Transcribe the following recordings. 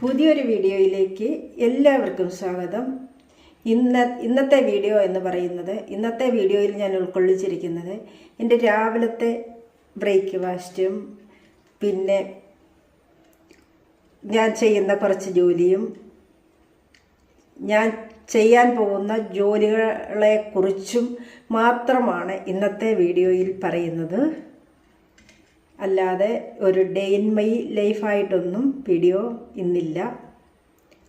പുതിയൊരു വീഡിയോയിലേക്ക് എല്ലാവർക്കും സ്വാഗതം. ഇന്ന ഇന്നത്തെ വീഡിയോ എന്ന് പറയുന്നത് ഇന്നത്തെ വീഡിയോയിൽ ഞാൻ ഉൾക്കൊള്ളിച്ചിരിക്കുന്നത് എന്റെ രാവിലത്തെ ബ്രേക്ക്ഫാസ്റ്റും പിന്നെ ഞാൻ ചെയ്യുന്ന കുറച്ച് ജോലിയും ഞാൻ ചെയ്യാൻ പോകുന്ന ജോലികളെക്കുറിച്ചും മാത്രമാണ് ഇന്നത്തെ വീഡിയോയിൽ പറയുന്നത്. അല്ലാതെ ഒരു ഡേ ഇൻ മൈ ലൈഫായിട്ടൊന്നും വീഡിയോ ഇന്നില്ല.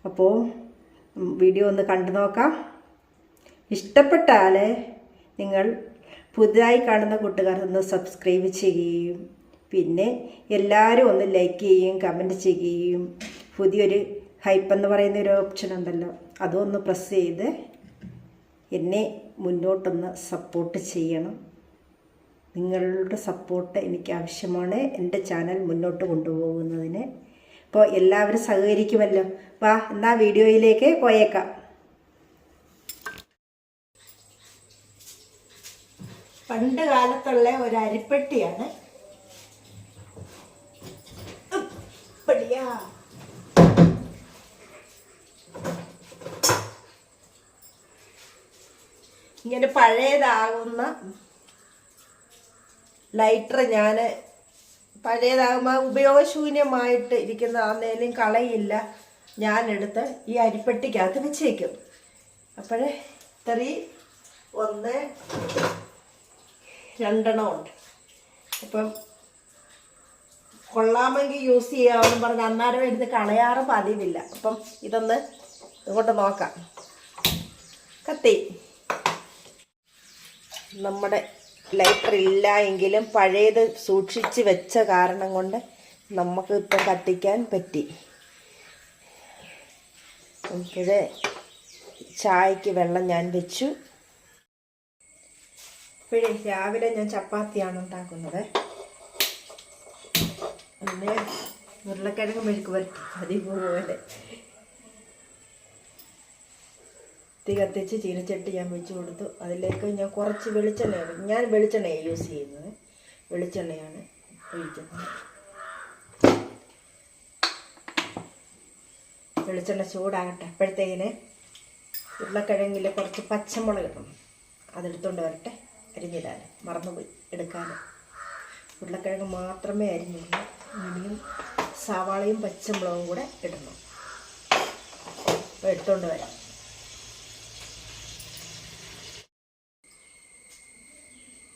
അപ്പോൾ വീഡിയോ ഒന്ന് കണ്ടു നോക്കാം. ഇഷ്ടപ്പെട്ടാൽ നിങ്ങൾ പുതുതായി കാണുന്ന കൂട്ടുകാർ ഒന്ന് സബ്സ്ക്രൈബ് ചെയ്യുകയും പിന്നെ എല്ലാവരും ഒന്ന് ലൈക്ക് ചെയ്യുകയും കമന്റ് ചെയ്യുകയും. പുതിയൊരു ഹൈപ്പ് എന്ന് പറയുന്ന ഒരു ഓപ്ഷൻ ഉണ്ടല്ലോ അതും ഒന്ന് പ്രസ് ചെയ്ത് എന്നെ മുന്നോട്ടൊന്ന് സപ്പോർട്ട് ചെയ്യണം. നിങ്ങളുടെ സപ്പോർട്ട് എനിക്ക് ആവശ്യമാണ് എന്റെ ചാനൽ മുന്നോട്ട് കൊണ്ടുപോകുന്നതിന്. അപ്പോൾ എല്ലാവരും സഹകരിക്കുമല്ലോ. വാ എന്നാ വീഡിയോയിലേക്ക് പോയേക്കാം. പണ്ട് കാലത്തുള്ള ഒരു അരിപ്പെട്ടിയാണ്. ഇങ്ങനെ പഴയതാകുന്ന ലൈറ്റർ ഞാൻ പഴയതാകുമ്പോൾ ഉപയോഗശൂന്യമായിട്ട് ഇരിക്കുന്ന ആന്നേലും കളയില്ല. ഞാനെടുത്ത് ഈ അരിപ്പെട്ടിക്കകത്ത് വെച്ചേക്കും. അപ്പോഴേ തെറി ഒന്ന് രണ്ടെണ്ണം ഉണ്ട്. അപ്പം കൊള്ളാമെങ്കിൽ യൂസ് ചെയ്യാമെന്ന് പറഞ്ഞ് അന്നേരം എടുത്ത് കളയാറ് പതിവില്ല. അപ്പം ഇതൊന്ന് ഇങ്ങോട്ട് നോക്കാം. കത്തി. നമ്മുടെ ലൈറ്റർ ഇല്ല എങ്കിലും പഴയത് സൂക്ഷിച്ച് വെച്ച കാരണം കൊണ്ട് നമുക്ക് ഇപ്പം കത്തിക്കാൻ പറ്റി. ഇത് ചായക്ക് വെള്ളം ഞാൻ വെച്ചു. ഇപ്പോഴേ രാവിലെ ഞാൻ ചപ്പാത്തിയാണ് ഉണ്ടാക്കുന്നത്. ഉരുളക്കിഴങ്ങ് മെഴുക്ക് വരട്ടി അതുപോലെ തീ കത്തിച്ച് ചീനച്ചട്ടി ഞാൻ വെച്ച് കൊടുത്തു. അതിലേക്ക് ഞാൻ കുറച്ച് വെളിച്ചെണ്ണ ഞാൻ വെളിച്ചെണ്ണയാണ് യൂസ് ചെയ്യുന്നത്. വെളിച്ചെണ്ണയാണ് ഒഴിക്കുന്നത് വെളിച്ചെണ്ണ ചൂടാകട്ടെ. അപ്പോഴത്തേക്കിന് ഉരുളക്കിഴങ്ങിൽ കുറച്ച് പച്ചമുളക് ഇടണം അതെടുത്തോണ്ട് വരട്ടെ. അരിഞ്ഞിടാൻ മറന്നുപോയി. എടുക്കാൻ ഉരുളക്കിഴങ്ങ് മാത്രമേ അരിഞ്ഞുള്ളൂ ഇനിയും സവാളയും പച്ചമുളകും കൂടെ ഇടണം. അപ്പോൾ എടുത്തോണ്ട് വരാം.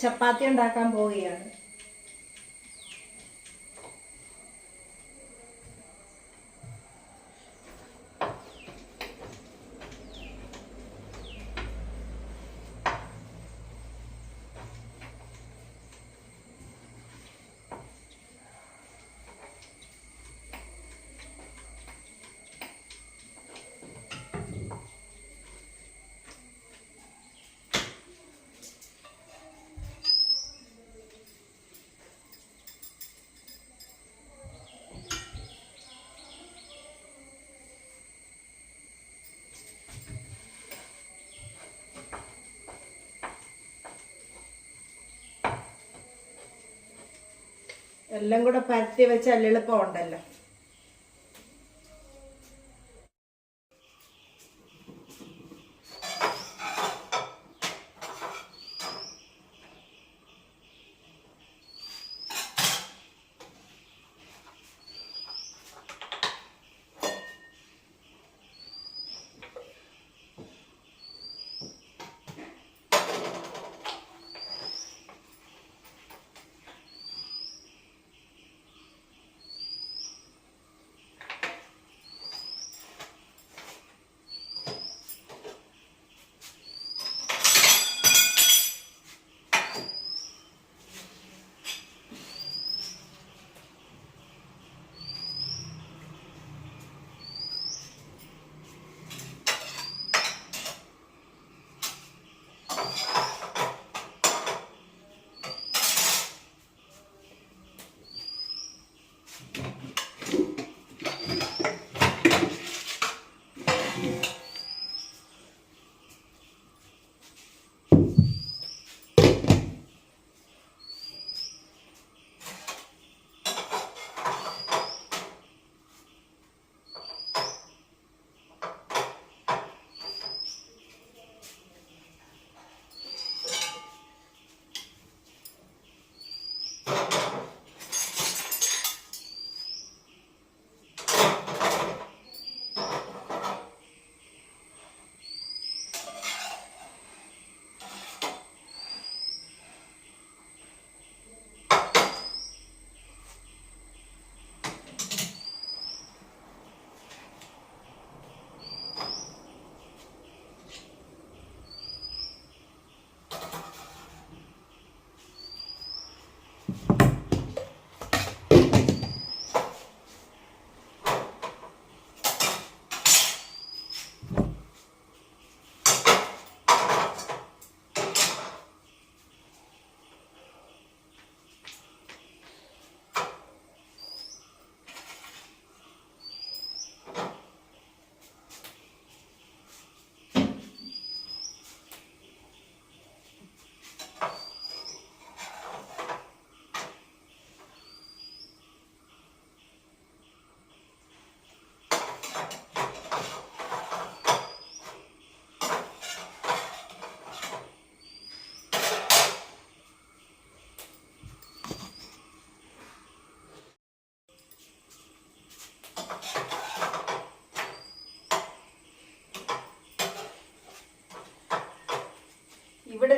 ചപ്പാത്തി ഉണ്ടാക്കാൻ പോവുകയാണ്. എല്ലാം കൂടെ പരത്തി വെച്ചാൽ എളുപ്പം ഉണ്ടല്ലോ.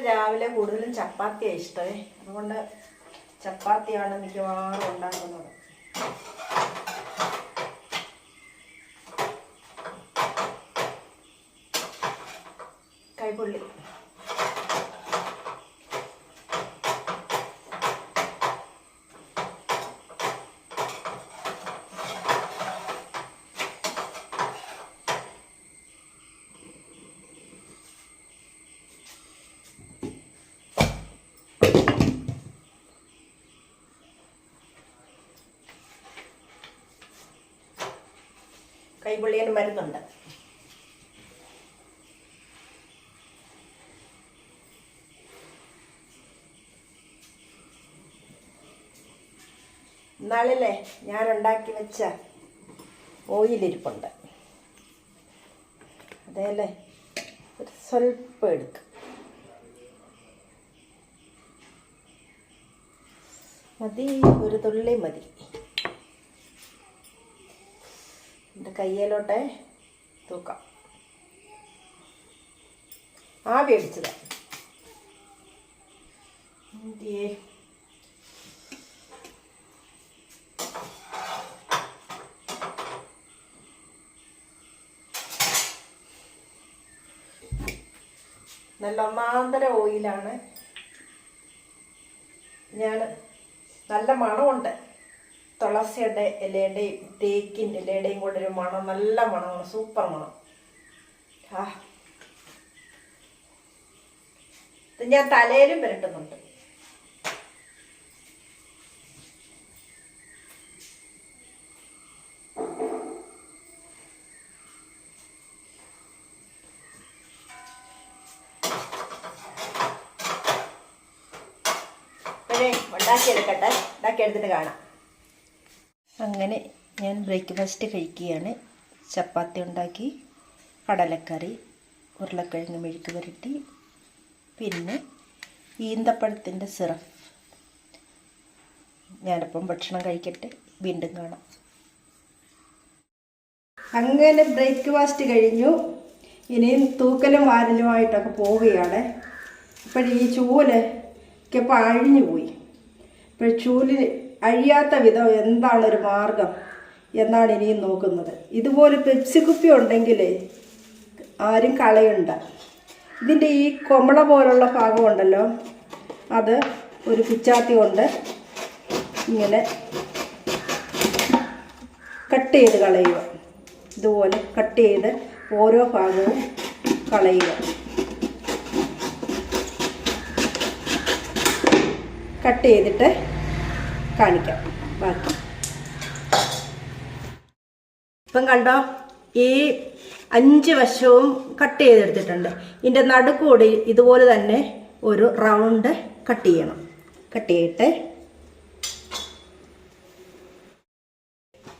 രാവിലെ കൂടുതലും ചപ്പാത്തിയാണ് ഇഷ്ടമേ അതുകൊണ്ട് ചപ്പാത്തിയാണ് മിക്കവാറും ഉണ്ടാക്കുന്നത്. കൈപുള്ളി കൈപുള്ളിയന് മരുന്നുണ്ട്. ഇന്നാളില്ലേ ഞാൻ ഉണ്ടാക്കി വെച്ച ഓയിലിരിപ്പുണ്ട്. അതേല്ലേ ഒരു സ്വല്പം എടുക്കും. മതി ഒരു തുള്ളി മതി എന്റെ കയ്യിലോട്ടെ തൂക്കാം. ആവി അടിച്ചത്. എന്തിയേ? നല്ല ഒന്നാന്തര ഓയിലാണ്. ഞാൻ നല്ല മണമുണ്ട്. തുളസിയുടെ ഇലയുടെയും തേക്കിന്റെ ഇലയുടെയും കൂടെ ഒരു മണം നല്ല മണമാണ് സൂപ്പർ മണം. ആ. ഇത് ഞാൻ തലയിലും പുരട്ടുന്നുണ്ട്. ഉണ്ടാക്കിയെടുക്കട്ടെ. ഉണ്ടാക്കിയെടുത്തിട്ട് കാണാം. അങ്ങനെ ഞാൻ ബ്രേക്ക്ഫാസ്റ്റ് കഴിക്കുകയാണ്. ചപ്പാത്തി ഉണ്ടാക്കി കടലക്കറി ഉരുളക്കിഴങ്ങ് മെഴുക്ക് പുരട്ടി പിന്നെ ഈന്തപ്പഴത്തിന്റെ സിറപ്പ്. ഞാനിപ്പം ഭക്ഷണം കഴിക്കട്ടെ. വീണ്ടും കാണാം. അങ്ങനെ ബ്രേക്ക്ഫാസ്റ്റ് കഴിഞ്ഞു. ഇനിയും തൂക്കലും വാരലുമായിട്ടൊക്കെ പോവുകയാണ്. ഇപ്പോഴീ ചൂൽ ഒക്കെ അഴിഞ്ഞു പോയി. ഇപ്പോൾ ചൂലിന് അഴിയാത്ത വിധം എന്താണ് ഒരു മാർഗം എന്നാണ് ഇനിയും നോക്കുന്നത്. ഇതുപോലെ പെപ്സി കുപ്പി ഉണ്ടെങ്കിൽ ആരും കളയണ്ട. ഇതിന്റെ ഈ കൊമള പോലുള്ള ഭാഗമുണ്ടല്ലോ അത് ഒരു പിച്ചാത്തി കൊണ്ട് ഇങ്ങനെ കട്ട് ചെയ്ത് കളയുക. ഇതുപോലെ കട്ട് ചെയ്ത് ഓരോ ഭാഗവും കളയുക. കട്ട് ചെയ്തിട്ട് കാണിക്കാം. ബാക്കി ഇപ്പം കണ്ടോ ഈ അഞ്ച് വശവും കട്ട് ചെയ്തെടുത്തിട്ടുണ്ട്. ഇതിന്റെ നടുക്കൂടി ഇതുപോലെ തന്നെ ഒരു റൗണ്ട് കട്ട് ചെയ്യണം. കട്ട് ചെയ്തിട്ട്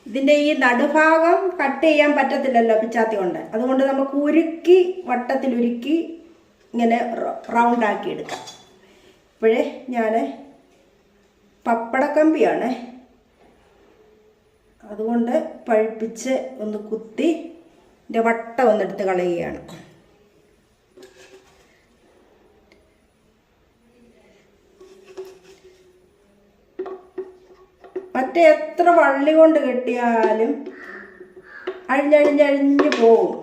ഇതിന്റെ ഈ നടുഭാഗം കട്ട് ചെയ്യാൻ പറ്റത്തില്ലല്ലോ പിച്ചാത്തി കൊണ്ട്. അതുകൊണ്ട് നമുക്ക് ഉരുക്കി വട്ടത്തിൽ ഉരുക്കി ഇങ്ങനെ റൗണ്ടാക്കി എടുക്കാം. ഇപ്പോഴേ ഞാൻ പപ്പടക്കമ്പിയാണ്. അതുകൊണ്ട് പഴുപ്പിച്ച് ഒന്ന് കുത്തി ഇതിന്റെ വട്ടം ഒന്നെടുത്ത് കളയുകയാണ്. മറ്റേ എത്ര വള്ളി കൊണ്ട് കെട്ടിയാലും അഴിഞ്ഞഴിഞ്ഞഴിഞ്ഞ് പോവും.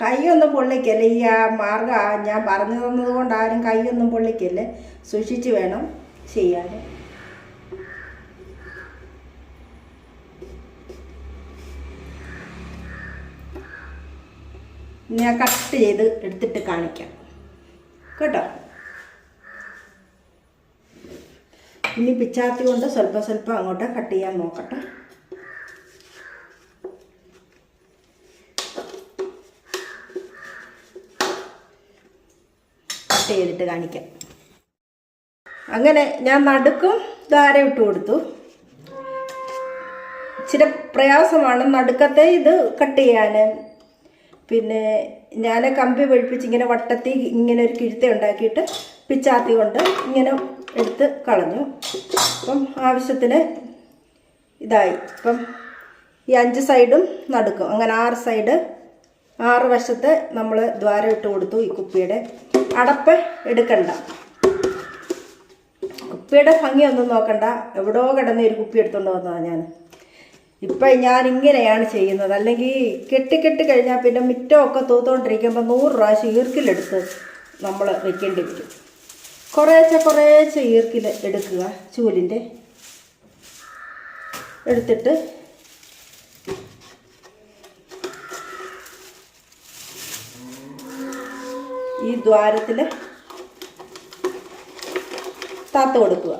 കൈയൊന്നും പൊള്ളിക്കല്ലേ? ഈ ആ മാർഗ ഞാൻ പറഞ്ഞു തന്നത് കൊണ്ട് ആരും കൈയൊന്നും പൊള്ളിക്കല്ലേ? സൂക്ഷിച്ച് വേണം ചെയ്യാൻ. ഞാൻ കട്ട് ചെയ്ത് എടുത്തിട്ട് കാണിക്കാം. കേട്ടോ? ഇനി പിച്ചാത്തി കൊണ്ട് സ്വല്പം സ്വല്പം അങ്ങോട്ട് കട്ട് ചെയ്യാൻ നോക്കട്ടെ. കട്ട് ചെയ്തിട്ട് കാണിക്കാം. അങ്ങനെ ഞാൻ നടുക്കും ധാര ഇട്ട് കൊടുത്തു. ഇച്ചിരി പ്രയാസമാണ് നടുക്കത്തെ ഇത് കട്ട് ചെയ്യാൻ പിന്നെ ഞാൻ കമ്പി പഴിപ്പിച്ച് ഇങ്ങനെ വട്ടത്തി ഇങ്ങനെ ഒരു കിഴുത്ത ഉണ്ടാക്കിയിട്ട് പിച്ചാത്തി കൊണ്ട് ഇങ്ങനെ എടുത്ത് കളഞ്ഞു. അപ്പം ആവശ്യത്തിന് ഇതായി. അപ്പം ഈ അഞ്ച് സൈഡും നടുക്കും. അങ്ങനെ ആറ് സൈഡ് ആറ് വശത്ത് നമ്മൾ ദ്വാരം ഇട്ട് കൊടുത്തു ഈ കുപ്പിയുടെ. അടപ്പ് എടുക്കണ്ട. കുപ്പിയുടെ ഭംഗിയൊന്നും നോക്കണ്ട. എവിടോ കിടന്ന് ഒരു കുപ്പി എടുത്തുകൊണ്ട് വന്നതാണ് ഞാൻ ഇപ്പം ഞാൻ ഇങ്ങനെയാണ് ചെയ്യുന്നത്. അല്ലെങ്കിൽ കെട്ടിക്കെട്ടി കെട്ടി കഴിഞ്ഞാൽ പിന്നെ മുറ്റമൊക്കെ തൂത്തുകൊണ്ടിരിക്കുമ്പോൾ നൂറ് പ്രാവശ്യം ഈർക്കിലെടുത്ത് നമ്മൾ വെക്കേണ്ടി വരും. കുറേശ്ശെ കുറേശ്ശെ ഈർക്കിൽ എടുക്കുക ചൂലിന്റെ എടുത്തിട്ട് ഈ ദ്വാരത്തിൽ താത്ത കൊടുക്കുക.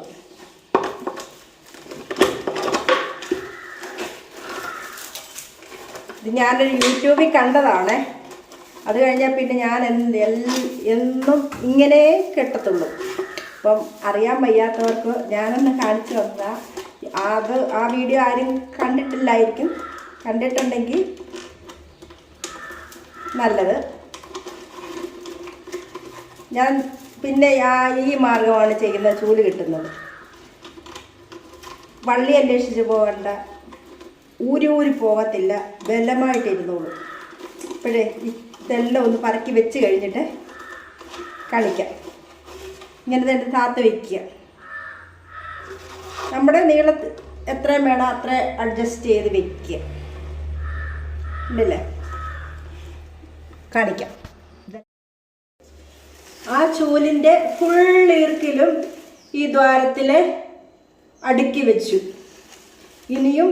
ഇത് ഞാനൊരു യൂട്യൂബിൽ കണ്ടതാണ്. അത് കഴിഞ്ഞാൽ പിന്നെ ഞാൻ എന്നും ഇങ്ങനെ കെട്ടത്തുള്ളൂ. അപ്പം അറിയാൻ വയ്യാത്തവർക്ക് ഞാനൊന്ന് കാണിച്ചു തന്നതാ അത് ആ വീഡിയോ ആരും കണ്ടിട്ടില്ലായിരിക്കും. കണ്ടിട്ടുണ്ടെങ്കിൽ നല്ലത്. ഞാൻ പിന്നെ ആ ഈ മാർഗമാണ് ചെയ്യുന്നത് ചൂൽ കിട്ടുന്നത്. വള്ളി അന്വേഷിച്ച് പോകണ്ട. ഊരി ഊരി പോകത്തില്ല ബലമായിട്ടിരുന്നോളൂ ഇപ്പോഴേ ഇതെല്ലാം ഒന്ന് പറക്കി വെച്ച് കഴിഞ്ഞിട്ട് കളിക്കാം. ഇങ്ങനെ തന്നെ താത്ത് വയ്ക്കുക നമ്മുടെ നീള എത്രയും വേണം അത്ര അഡ്ജസ്റ്റ് ചെയ്ത് വയ്ക്കുക ഉണ്ടല്ലേ കാണിക്കാം ആ ചൂലിന്റെ ഫുൾ ഈർക്കിലും ഈ ദ്വാരത്തിൽ അടുക്കി വെച്ചു. ഇനിയും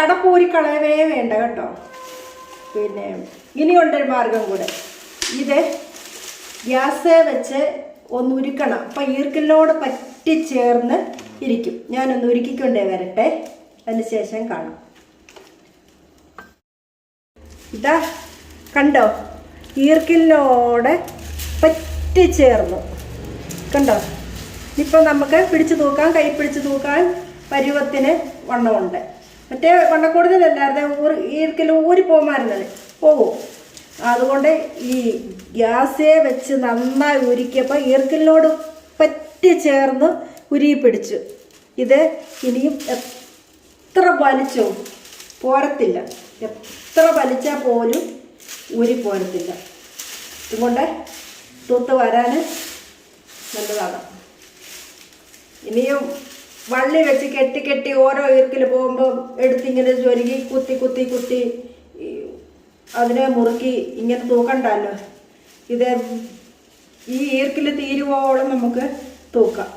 അടപ്പൂരി കളയവേ വേണ്ട കേട്ടോ. പിന്നെ ഇനിയുണ്ടൊരു മാർഗം കൂടെ. ഇത് ഗ്യാസ് വെച്ച് ഒന്ന് ഉരുക്കണം. അപ്പം ഈർക്കലിനോട് പറ്റി ചേർന്ന് ഇരിക്കും. ഞാനൊന്ന് ഉരുക്കിക്കൊണ്ടേ വരട്ടെ. അതിന് ശേഷം കാണാം. ഇതാ കണ്ടോ? ഈർക്കിലിനോട് പറ്റി ചേർന്നു കണ്ടോ? ഇപ്പം നമുക്ക് പിടിച്ചു തൂക്കാൻ കൈ പിടിച്ചു തൂക്കാൻ പരുവത്തിന് വണ്ണമുണ്ട്. മറ്റേ വണ്ണക്കൂടുതലല്ലാതെ ഊർ ഈർക്കിൽ ഊരി പോകുമായിരുന്നത് പോകും അതുകൊണ്ട് ഈ ഗ്യാസേ വെച്ച് നന്നായി ഉരുക്കിയപ്പോൾ ഈർക്കിലിനോട് പറ്റി ചേർന്ന് ഉരുകി പിടിച്ചു. ഇത് ഇനിയും എത്ര വലിച്ചോ പോരത്തില്ല. എത്ര വലിച്ചാൽ പോലും ഊരി പോരത്തില്ല. ഇതുകൊണ്ട് തൂത്ത് വരാൻ നല്ലതാണ് ഇനിയും വള്ളി വെച്ച് കെട്ടി കെട്ടി ഓരോ ഈർക്കിൽ പോകുമ്പോൾ എടുത്തിങ്ങനെ ചൊരുകി കുത്തി കുത്തി കുത്തി അതിനെ മുറുക്കി ഇങ്ങനെ തൂക്കണ്ടല്ലോ. ഇത് ഈ ഈർക്കിൽ തീരുവോളം നമുക്ക് തൂക്കാം.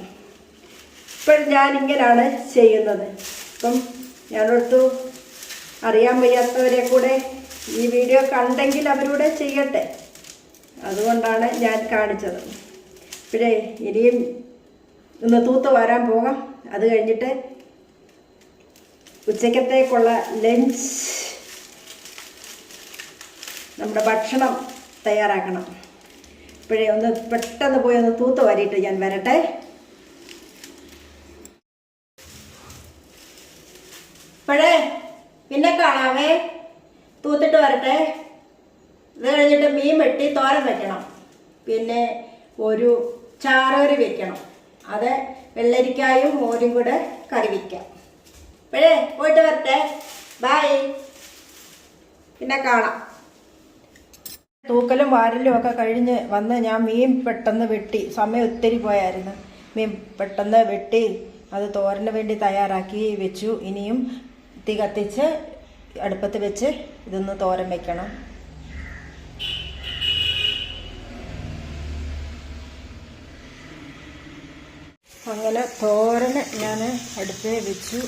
ഇപ്പോഴും ഞാൻ ഇങ്ങനെയാണ് ചെയ്യുന്നത്. ഇപ്പം ഞാനോർത്തു അറിയാൻ വയ്യാത്തവരെ കൂടെ ഈ വീഡിയോ കണ്ടെങ്കിൽ അവരൂടെ ചെയ്യട്ടെ. അതുകൊണ്ടാണ് ഞാൻ കാണിച്ചത്. പിന്നെ ഇനിയും ഇന്ന് തൂത്ത് വരാൻ പോകാം. അത് കഴിഞ്ഞിട്ട് ഉച്ചക്കത്തേക്കുള്ള ലഞ്ച് നമ്മുടെ ഭക്ഷണം തയ്യാറാക്കണം. ഇപ്പോഴേ ഒന്ന് പെട്ടെന്ന് പോയി ഒന്ന് തൂത്ത് വാരിയിട്ട് ഞാൻ വരട്ടെ. ഇപ്പോഴേ പിന്നെ കാണാമേ തൂത്തിട്ട് വരട്ടെ. ഇത് കഴിഞ്ഞിട്ട് മീൻ വെട്ടി തോരൻ വെക്കണം. പിന്നെ ഒരു ചാറോരി വെക്കണം. അത് വെള്ളരിക്കായും മോരും കൂടെ കറി വയ്ക്കാം ഇപ്പോഴേ പോയിട്ട് വരട്ടെ. ബായ് പിന്നെ കാണാം. തൂക്കലും വാരലും ഒക്കെ കഴിഞ്ഞ് വന്ന് ഞാൻ മീൻ പെട്ടെന്ന് വെട്ടി സമയം ഒത്തിരി പോയായിരുന്നു. മീൻ പെട്ടെന്ന് വെട്ടി അത് തോരന് വേണ്ടി തയ്യാറാക്കി വെച്ചു. ഇനിയും തീ കത്തിച്ച് അടുപ്പത്ത് വെച്ച് ഇതൊന്ന് തോരൻ വെക്കണം. അങ്ങനെ തോരന് ഞാൻ അടുപ്പേ വെച്ചു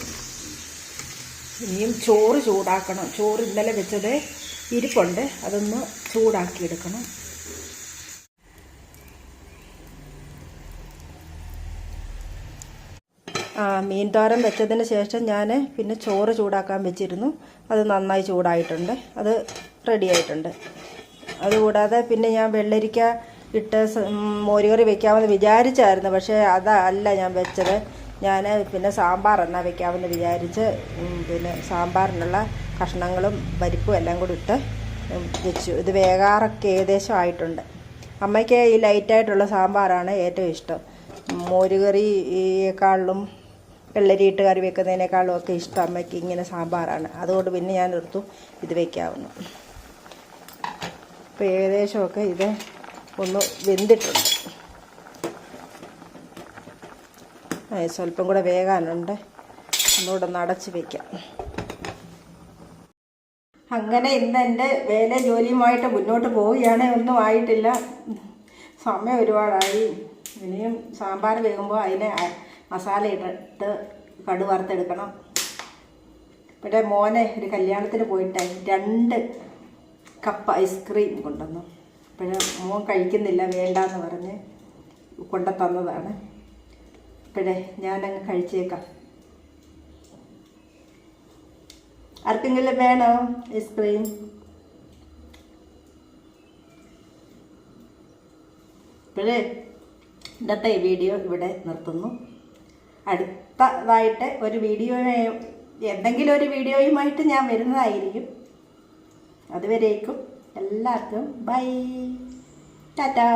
ഇനിയും ചോറ് ചൂടാക്കണം. ചോറ് ഇന്നലെ വെച്ചത് ഇരിപ്പുണ്ട്. അതൊന്ന് ചൂടാക്കിയെടുക്കണം. ആ മീൻ തോരൻ വെച്ചതിന് ശേഷം ഞാൻ പിന്നെ ചോറ് ചൂടാക്കാൻ വെച്ചിരുന്നു. അത് നന്നായി ചൂടായിട്ടുണ്ട്. അത് റെഡിയായിട്ടുണ്ട് അതുകൂടാതെ പിന്നെ ഞാൻ വെള്ളരിക്ക ഇട്ട് മോരുകറി വെക്കാമെന്ന് വിചാരിച്ചായിരുന്നു. പക്ഷേ അതല്ല ഞാൻ വെച്ചത്. ഞാൻ പിന്നെ സാമ്പാർ എന്നാ വെക്കാമെന്ന് വിചാരിച്ച് പിന്നെ സാമ്പാറിനുള്ള കഷ്ണങ്ങളും പരിപ്പും എല്ലാം കൂടി ഇട്ട് വെച്ചു. ഇത് വേകാറൊക്കെ ഏകദേശം ആയിട്ടുണ്ട്. അമ്മയ്ക്ക് ഈ ലൈറ്റായിട്ടുള്ള സാമ്പാറാണ് ഏറ്റവും ഇഷ്ടം. മോരുകറിയേക്കാളിലും വെള്ളരിയിട്ട് കറി വെക്കുന്നതിനേക്കാളും ഒക്കെ ഇഷ്ടം അമ്മയ്ക്ക് ഇങ്ങനെ സാമ്പാറാണ്. അതുകൊണ്ട് പിന്നെ ഞാൻ നിർത്തും ഇത് വയ്ക്കാവുന്നു അപ്പോൾ ഏകദേശമൊക്കെ ഇത് ഒന്ന് വെന്തിട്ടുണ്ട്. സ്വല്പം കൂടെ വേകാനുണ്ട്. ഒന്നുകൂടെ ഒന്ന് അടച്ച് വയ്ക്കാം അങ്ങനെ ഇന്ന് എന്റെ വേല ജോലിയുമായിട്ട് മുന്നോട്ട് പോവുകയാണ്. ഒന്നും ആയിട്ടില്ല. സമയം ഒരുപാടായി. ഇനിയും സാമ്പാർ വേകുമ്പോൾ അതിനെ മസാല ഇട്ടിട്ട് കടു വറുത്തെടുക്കണം. ഇവിടെ മോനെ ഒരു കല്യാണത്തിന് പോയിട്ട് രണ്ട് കപ്പ് ഐസ്ക്രീം കൊണ്ടുവന്നു. അപ്പോഴ് മോൻ കഴിക്കുന്നില്ല വേണ്ടാന്ന് പറഞ്ഞ് കൊണ്ട തന്നതാണ്. ഇപ്പോഴേ ഞാനങ്ങ് കഴിച്ചേക്കാം. ആർക്കെങ്കിലും വേണോ ഐസ്ക്രീം? ഇപ്പോഴേ ഇന്നത്തെ വീഡിയോ ഇവിടെ നിർത്തുന്നു. അടുത്തതായിട്ട് ഒരു വീഡിയോ എന്തെങ്കിലും ഒരു വീഡിയോയുമായിട്ട് ഞാൻ വരുന്നതായിരിക്കും. അതുവരേക്കും. എല്ലാവർക്കും ബൈ. ടാറ്റാ.